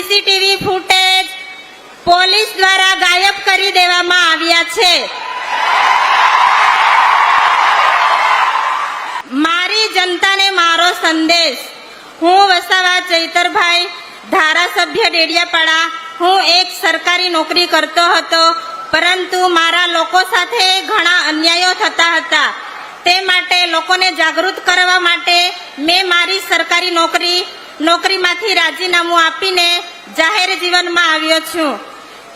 CCTV footage police દ્વારા ગાયબ કરી દેવામાં આવ્યા છે. મારી જનતાને મારો સંદેશ. હું વસાવા ચૈતરભાઈ, ધારાસભ્ય ડેડિયાપાડા. હું એક સરકારી નોકરી કરતો હતો, પરંતુ મારા લોકો સાથે ઘણા અન્યાયો થતા હતા. તે માટે લોકોને જાગૃત કરવા માટે મેં મારી સરકારી નોકરી નોકરીમાંથી રાજીનામું આપીને જાહેર જીવનમાં આવ્યો છું.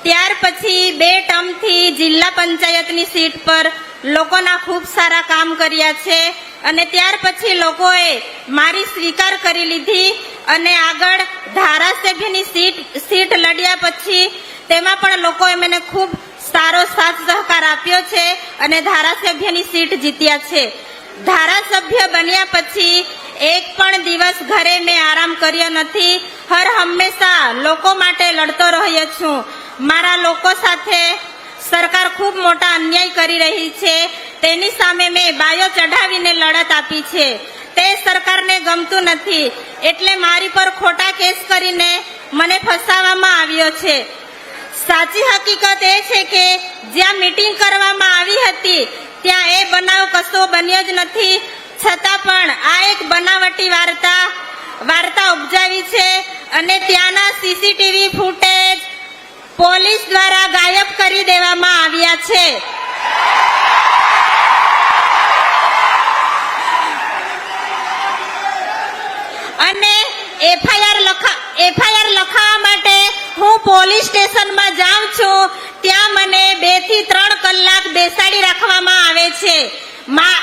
ત્યાર પછી બે ટર્મથી જિલ્લા પંચાયતની સીટ પર લોકોના ખૂબ સારા કામ કર્યા છે અને ત્યાર પછી લોકોએ મારી સ્વીકાર કરી લીધી અને આગળ ધારાસભ્યની સીટ સીટ લડ્યા પછી તેમાં પણ લોકોએ મને ખૂબ સારો સાથ સહકાર આપ્યો છે અને ધારાસભ્યની સીટ જીત્યા છે. ધારાસભ્ય બન્યા પછી એક પણ દિવસ ઘરે મેં આરામ કર્યો નથી. હર હંમેશા લોકો માટે લડતો રહ્યો છું. મારા લોકો સાથે સરકાર ખૂબ મોટા અન્યાય કરી રહી છે. તેની સામે મેં બાયો ચઢાવીને લડત આપી છે. તે સરકારને ગમતું નથી. એટલે મારી પર ખોટા કેસ કરીને મને ફસાવવામાં આવ્યો છે. સાચી હકીકત એ છે કે જ્યાં મીટિંગ કરવામાં આવી હતી, ત્યાં એ બનાવ કશો બન્યો જ નથી. છતાં પણ આ એક બનાવટી વાર્તા વાર્તા ઉપજાવી છે અને ત્યાંના સીસીટીવી ફૂટેજ પોલીસ દ્વારા ગાયબ કરી દેવામાં આવ્યા છે. અને એફઆઈઆર લખા, એફઆઈઆર લખાવા માટે હું પોલીસ સ્ટેશનમાં જાઉં છું, ત્યાં મને બેથી ત્રણ કલાક બેસાડી રાખવામાં આવે છે. મા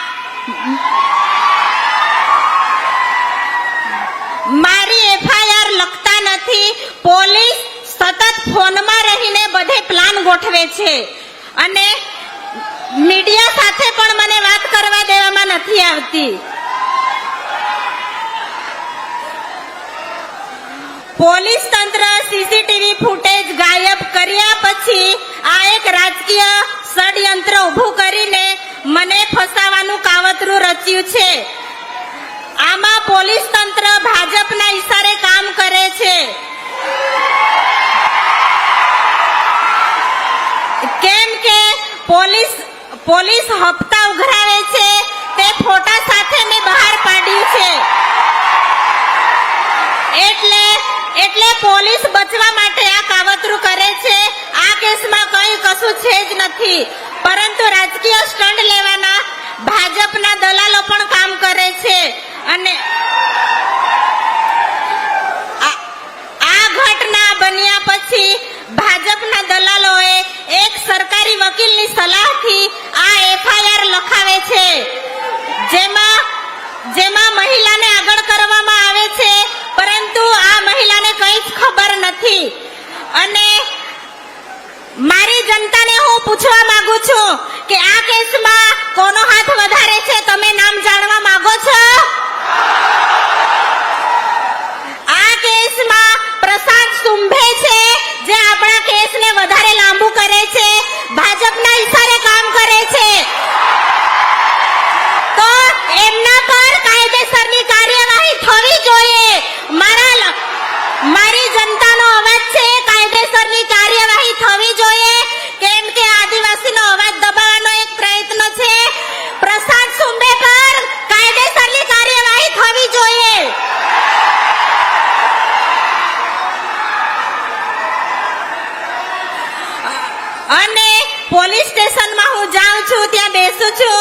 મારી એફઆઈઆર લખતા નથી પોલીસ સતત ફોનમાં રહીને બધે પ્લાન ગોઠવે છે. અને મીડિયા સાથે પણ મને વાત કરવા દેવામાં નથી આવતી. પોલીસ તંત્ર સીસીટીવી ફૂટેજ ગાયબ કર્યા પછી આ એક રાજકીય ષડયંત્ર ઊભું કરીને મને ફસાવાનું કાવતરું રચ્યું છે. આમાં પોલીસ તંત્ર ભાજપના ઈશારે કામ કરે છે કેમ કે પોલીસ હપ્તા ઉઘરાવે છે. તે ફોટા સાથે મેં બહાર પાડ્યું છે. એટલે એટલે પોલીસ બચવા માટે આ કાવતરું કરે છે. આ કેસમાં કઈ કશું છે જ નથી. પરંતુ રાજકીય સ્ટન્ટ લેવાના ભાજપના દલાલો પણ કામ કરે છે. અને આ ઘટના બન્યા પછી સરકારી વકીલની સલાહથી આ એફઆઈઆર લખાવે છે. જેમાં જેમાં મહિલાને આગળ કરવામાં આવે છે, પરંતુ આ મહિલાને કંઈ જ ખબર નથી. અને મારી જનતાને હું પૂછવા માંગુ છું કે આ કેસમાં કોનો હાથ વધારે છે, તમે નામ જાણવા માંગો છો? આ કેસમાં પ્રશાંત સુંભે છે જે આપણા કેસને વધારે લાંબુ કરે છે ભાજપના છું ત્યાં બેસું છું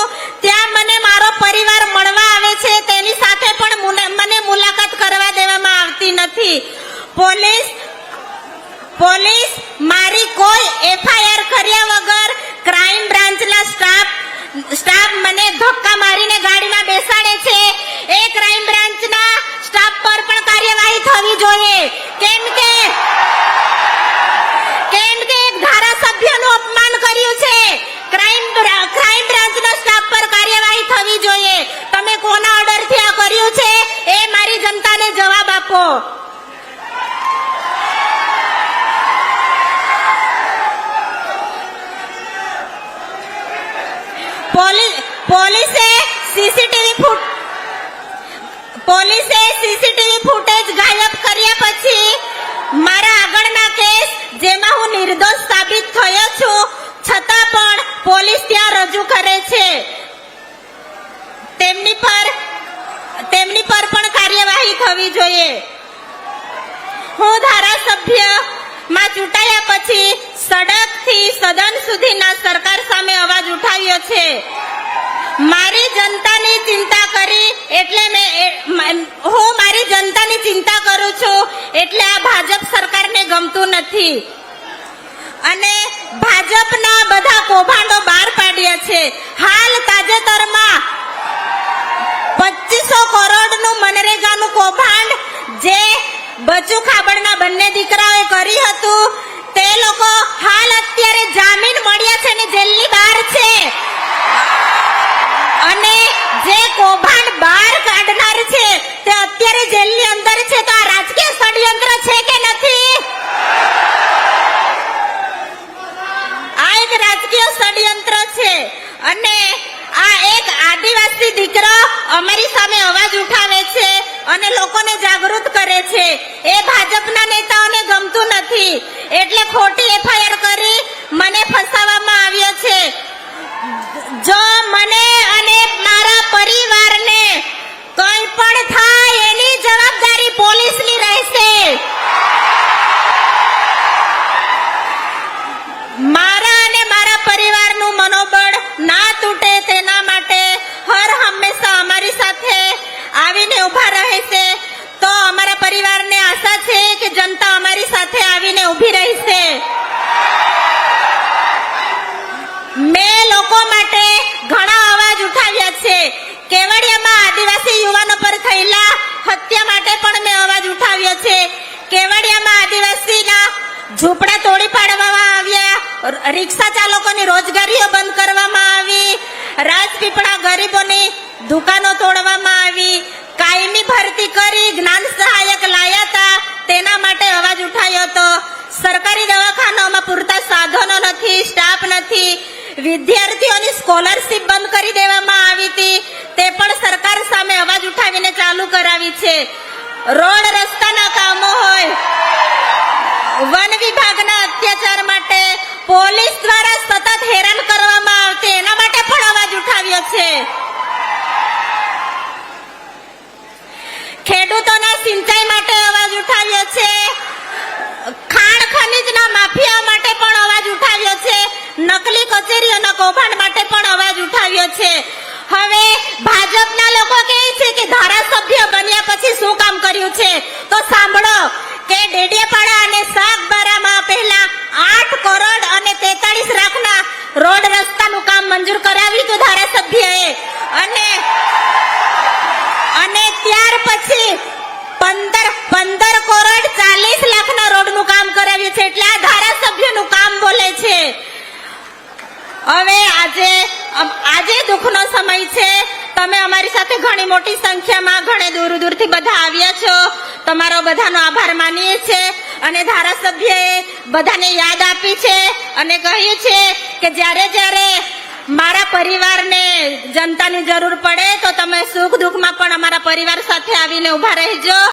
પોલીસે સીસીટીવી ફૂટ, પોલીસે સીસીટીવી ફૂટેજ ગાયબ કર્યા પછી મારા આગળના કેસ, જેમાં હું નિર્દોષ સાબિત થયો છું, છતાં પણ પોલીસ ત્યાં રજૂ કરે છે. તેમની પર તેમની પર પણ કાર્યવાહી થવી જોઈએ. ધારાસભ્ય. માં ચૂંટાયા પછી સડકથી સદન સુધીના સરકાર સામે અવાજ ઉઠાવ્યો છે. મારી જનતાની ચિંતા કરી એટલે મેં, હું મારી જનતાની ચિંતા કરું છું એટલે આ ભાજપ સરકારને ગમતું નથી. અને ભાજપના બધા કૌભાંડો બહાર પાડ્યા છે. હાલ તાજેતરમાં પચીસો કરોડનું મનરેગાનું કૌભાંડ જે બચુ ખાબડના બંને દીકરાઓએ કરી હતું. તે લોકો હાલ અત્યારે જામીન મળ્યા છે ને જેલની બહાર છે. અને જે કૌભાંડ બહાર કાઢનાર છે, તે અત્યારે જેલની અંદર છે. તો આ રાજકીય ષડયંત્ર છે કે નથી? આ એક રાજકીય ષડયંત્ર છે. અને આ એક આદિવાસી દીકરો અમારી સામે અવાજ ઉઠાવે છે અને લોકોને જાગૃત કરે છે એ ભાજપના નેતાઓને ગમતું નથી. એટલે ખોટી એફઆઈઆર કરી મને ફસાવવામાં આવ્યો છે. જો મને સાથે આવીને ઊભી રહેશે મેં લોકો માટે ઘણા અવાજ ઉઠાવ્યા છે. કેવડિયામાં આદિવાસી યુવાનો પર થયેલા હત્યા માટે પણ મેં અવાજ ઉઠાવ્યો છે. કેવડિયામાં આદિવાસીના ઝૂંપડા તોડી પાડવામાં આવ્યા રિક્ષા ચાલકોની રોજગારીઓ બંધ કરવામાં આવી, રાજપીપળા ગરીબોની દુકાનો તોડવામાં આવી, કાયમી ભરતી કરી, જ્ઞાન સહાયક લાયા હતા તેના માટે અવાજ ઉઠાવ્યો હતો સરકારી દવાખાનાઓમાં પૂરતા સાધનો નથી સ્ટાફ નથી. વિદ્યાર્થીઓની સ્કોલરશીપ બંધ કરી દેવામાં આવી હતી. તે પણ સરકાર સામે અવાજ ઉઠાવીને ચાલુ કરાવી છે. રોડ રસ્તાના કામો હોય. વન વિભાગના અત્યાચાર માટે પોલીસ દ્વારા સતત હેરાન કરવામાં આવતી એના માટે પણ અવાજ ઉઠાવ્યો છે. ખેડૂતોના સિંચાઈ માટે અવાજ ઉઠાવ્યો છે. માફિયા માટે પણ અવાજ ઉઠાવ્યો છે. નકલી કચેરીઓના કૌભાંડ માટે પણ અવાજ ઉઠાવ્યો છે. હવે ભાજપના લોકો કહે છે કે ધારાસભ્ય બન્યા પછી શું કામ કર્યું છે? તો સાંભળો કે ડેડિયાપાડા અને સાગબારામાં પહેલા આઠ કરોડ અને તેતાળીસ લાખના રોડ રસ્તાનું કામ મંજૂર કરાવ્યું હતું ધારાસભ્યએ. અને અને ત્યાર પછી પંદર પંદર કરોડ ચાલીસ લાખના રોડનું કામ કરાવ્યું છે એટલે આ ધારાસભ્યનું કામ બોલે છે. હવે આજે આજે દુઃખનો સમય છે. તમે અમારી સાથે ઘણી મોટી સંખ્યામાં ઘણે દૂર દૂરથી બધા આવ્યા છો. તમારો બધાનો આભાર માનીએ છે અને ધારાસભ્યએ બધાને યાદ આપી છે અને કહ્યું છે કે જ્યારે જ્યારે મારા પરિવારને જનતાની જરૂર પડે તો તમે સુખ દુઃખમાં પણ અમારા પરિવાર સાથે આવીને ઊભા રહેજો.